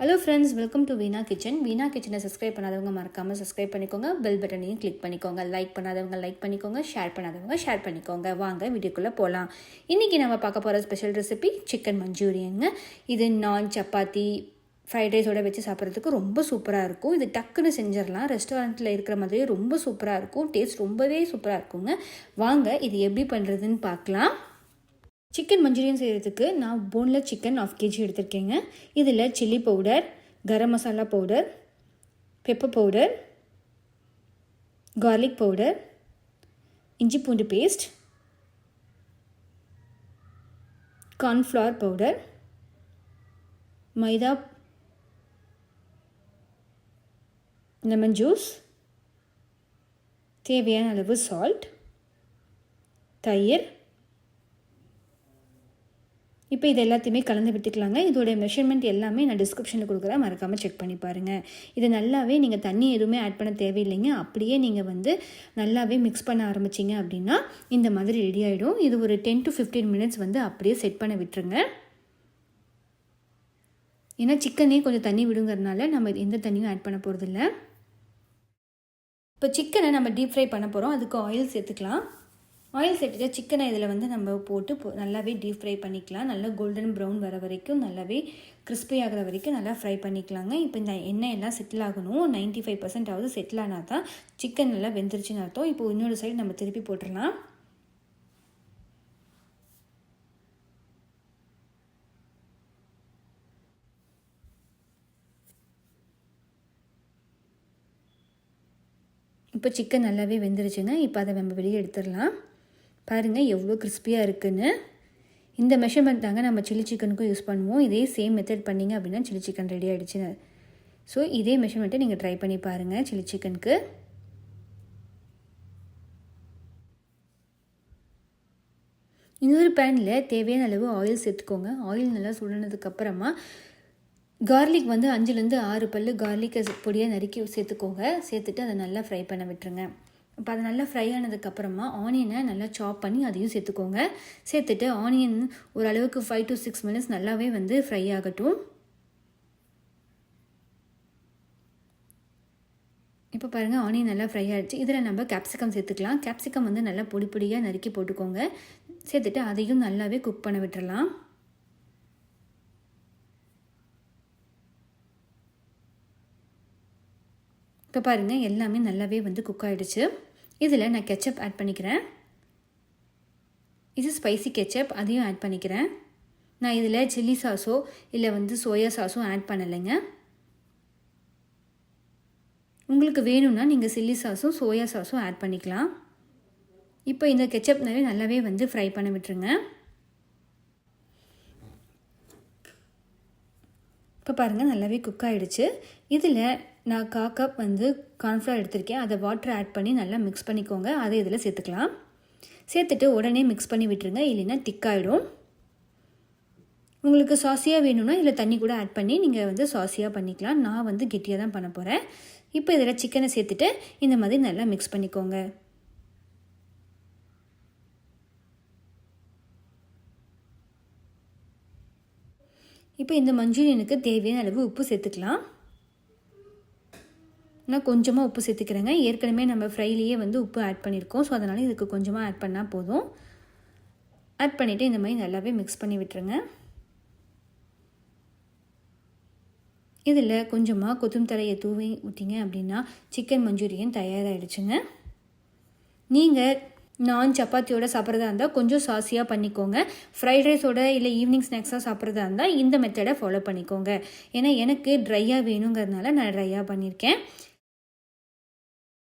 Hello friends welcome to Veena kitchen Veena கிச்சனை subscribe பண்ணாதவங்க மறக்காமல் சப்ஸ்கிரைப் பண்ணிக்கோங்க. பெல் பட்டனையும் கிளிக் பண்ணிக்கோங்க. லைக் பண்ணாதவங்க லைக் பண்ணிக்கோங்க. ஷேர் பண்ணாதவங்க ஷேர் பண்ணிக்கோங்க. வாங்க வீடியோக்குள்ளே போகலாம் இன்றைக்கி நம்ம பார்க்க போகிற ஸ்பெஷல் ரெசிபி சிக்கன் மஞ்சூரியனுங்க இது நான் சப்பாத்தி ஃப்ரைட் ரைஸோட வச்சு சாப்பிட்றதுக்கு ரொம்ப சூப்பராக இருக்கும். இது டக்குன்னு செஞ்சிடலாம். ரெஸ்டாரண்ட்டில் இருக்கிற மாதிரியே ரொம்ப சூப்பராக இருக்கும். டேஸ்ட் ரொம்பவே சூப்பராக இருக்குங்க. வாங்க இது எப்படி பண்ணுறதுன்னு பார்க்கலாம். சிக்கன் மஞ்சூரியன் செய்கிறதுக்கு நான் போன்லெஸ் சிக்கன் ஆஃப் கேஜி எடுத்திருக்கேங்க. இதில் chilli powder garam masala powder pepper powder garlic powder இஞ்சி பூண்டு paste cornflour powder maida lemon juice தேவையான அளவு சால்ட் தயிர் இப்போ இது எல்லாத்தையுமே கலந்து விட்டுக்கலாங்க. இதோட மெஷர்மெண்ட் எல்லாமே நான் டிஸ்கிரிப்ஷனில் கொடுக்குறேன். மறக்காமல் செக் பண்ணி பாருங்கள் இது நல்லாவே நீங்கள் தண்ணி எதுவுமே ஆட் பண்ண தேவையில்லைங்க. அப்படியே நீங்கள் வந்து நல்லாவே மிக்ஸ் பண்ண ஆரம்பிச்சிங்க அப்படின்னா இந்த மாதிரி ரெடி ஆகிடும் இது ஒரு டென் டு ஃபிஃப்டீன் மினிட்ஸ் வந்து அப்படியே செட் பண்ண விட்டுருங்க. ஏன்னா சிக்கனே கொஞ்சம் தண்ணி விடுங்கிறதுனால நம்ம எந்த தண்ணியும் ஆட் பண்ண போகிறதில்ல இப்போ சிக்கனை நம்ம டீப் ஃப்ரை பண்ண போகிறோம் அதுக்கு ஆயில் சேர்த்துக்கலாம். ஆயில் சேர்த்துட்டு சிக்கனை இதில் வந்து நம்ம போட்டு நல்லாவே டீப் ஃப்ரை பண்ணிக்கலாம். நல்லா கோல்டன் ப்ரௌன் வர வரைக்கும் நல்லாவே கிறிஸ்பி ஆகிற வரைக்கும் நல்லா ஃப்ரை பண்ணிக்கலாங்க. இப்போ இந்த எண்ணெய் எல்லாம் செட்டில் ஆகணும். நைன்ட்டி ஃபைவ் பர்சன்ட் ஆகுது செட்டில் ஆனால் தான் சிக்கன் நல்லா வெந்துருச்சுன்னு அர்த்தம். இப்போ இன்னொரு சைடு நம்ம திருப்பி போட்டுடலாம். இப்போ சிக்கன் நல்லாவே வெந்துருச்சுங்க. இப்போ அதை நம்ம வெளியே எடுத்துடலாம். பாருங்கள் எவ்வளோ கிறிஸ்பியாக இருக்குதுன்னு இந்த மெஷர்மெண்ட் தாங்க நம்ம சில்லி சிக்கனுக்கும் யூஸ் பண்ணுவோம். இதே சேம் மெத்தட் பண்ணிங்க அப்படின்னா சில்லி சிக்கன் ரெடி ஆகிடுச்சு ஸோ இதே மெஷர்மெண்ட்டை நீங்கள் ட்ரை பண்ணி பாருங்கள் சில்லி சிக்கனுக்கு இன்னொரு பேனில் தேவையான அளவு ஆயில் சேர்த்துக்கோங்க. ஆயில் நல்லா சுடனதுக்கப்புறமா கார்லிக் வந்து அஞ்சுலேருந்து ஆறு பல் கார்லிக்கை பொடியாக நறுக்கி சேர்த்துக்கோங்க. சேர்த்துட்டு அதை நல்லா ஃப்ரை பண்ண விட்டுருங்க. இப்போ அது நல்லா ஃப்ரை ஆனதுக்கப்புறமா ஆனியனை நல்லா சாப் பண்ணி அதையும் சேர்த்துக்கோங்க. சேர்த்துட்டு ஆனியன் ஓரளவுக்கு ஃபைவ் டு சிக்ஸ் மினிட்ஸ் நல்லாவே வந்து ஃப்ரை ஆகட்டும். இப்போ பாருங்கள் ஆனியன் நல்லா ஃப்ரை ஆகிடுச்சு இதில் நம்ம கேப்சிகம் சேர்த்துக்கலாம். கேப்சிகம் வந்து நல்லா பொடி பொடியாக நறுக்கி போட்டுக்கோங்க. சேர்த்துட்டு அதையும் நல்லாவே குக் பண்ண விட்டுறலாம். இப்போ பாருங்கள் எல்லாமே நல்லாவே வந்து குக் ஆகிடுச்சு இதில் நான் கெச்சப் ஆட் பண்ணிக்கிறேன். இது ஸ்பைசி கெச்சப் அதையும் ஆட் பண்ணிக்கிறேன். நான் இதில் சில்லி சாஸோ இல்லை வந்து சோயா சாஸோ ஆட் பண்ணலைங்க. உங்களுக்கு வேணும்னா நீங்கள் சில்லி சாஸும் சோயா சாஸும் ஆட் பண்ணிக்கலாம். இப்போ இந்த கெச்சப்னாவே நல்லாவே வந்து ஃப்ரை பண்ண விட்டுருங்க. இப்போ பாருங்கள் நல்லாவே குக் ஆகிடுச்சு இதில் நான் கா கப் வந்து கார்ன்ஃப்ளவர் எடுத்திருக்கேன். அதை வாட்டர் ஆட் பண்ணி நல்லா மிக்ஸ் பண்ணிக்கோங்க. அதை இதில் சேர்த்துக்கலாம். சேர்த்துட்டு உடனே மிக்ஸ் பண்ணி விட்டுருங்க. இல்லைன்னா திக்காயிடும் உங்களுக்கு சாசியாக வேணும்னா இதில் தண்ணி கூட ஆட் பண்ணி நீங்கள் வந்து சாசியாக பண்ணிக்கலாம். நான் வந்து கெட்டியாக தான் பண்ண போகிறேன் இப்போ இதில் சிக்கனை சேர்த்துட்டு இந்த மாதிரி நல்லா மிக்ஸ் பண்ணிக்கோங்க. இப்போ இந்த மஞ்சூரியனுக்கு தேவையான அளவு உப்பு சேர்த்துக்கலாம். நான் கொஞ்சமாக உப்பு சேர்த்துக்கிறேங்க. ஏற்கனவே நம்ம ஃப்ரைலேயே வந்து உப்பு ஆட் பண்ணியிருக்கோம் ஸோ அதனால் இதுக்கு கொஞ்சமாக ஆட் பண்ணால் போதும். ஆட் பண்ணிவிட்டு இந்த மாதிரி நல்லாவே மிக்ஸ் பண்ணி விட்டுருங்க. இதில் கொஞ்சமாக கொத்துமத்தரையை தூவி விட்டிங்க அப்படின்னா சிக்கன் மஞ்சூரியன் தயாராகிடுச்சுங்க நீங்கள் நான் சப்பாத்தியோட சாப்பிட்றதா இருந்தால் கொஞ்சம் சாசியாக பண்ணிக்கோங்க. ஃப்ரைட் ரைஸோட இல்லை ஈவினிங் ஸ்நாக்ஸாக சாப்பிட்றதா இருந்தால் இந்த மெத்தடை ஃபாலோ பண்ணிக்கோங்க. ஏன்னா எனக்கு ட்ரையாக வேணுங்கிறதுனால நான் ட்ரையாக பண்ணியிருக்கேன்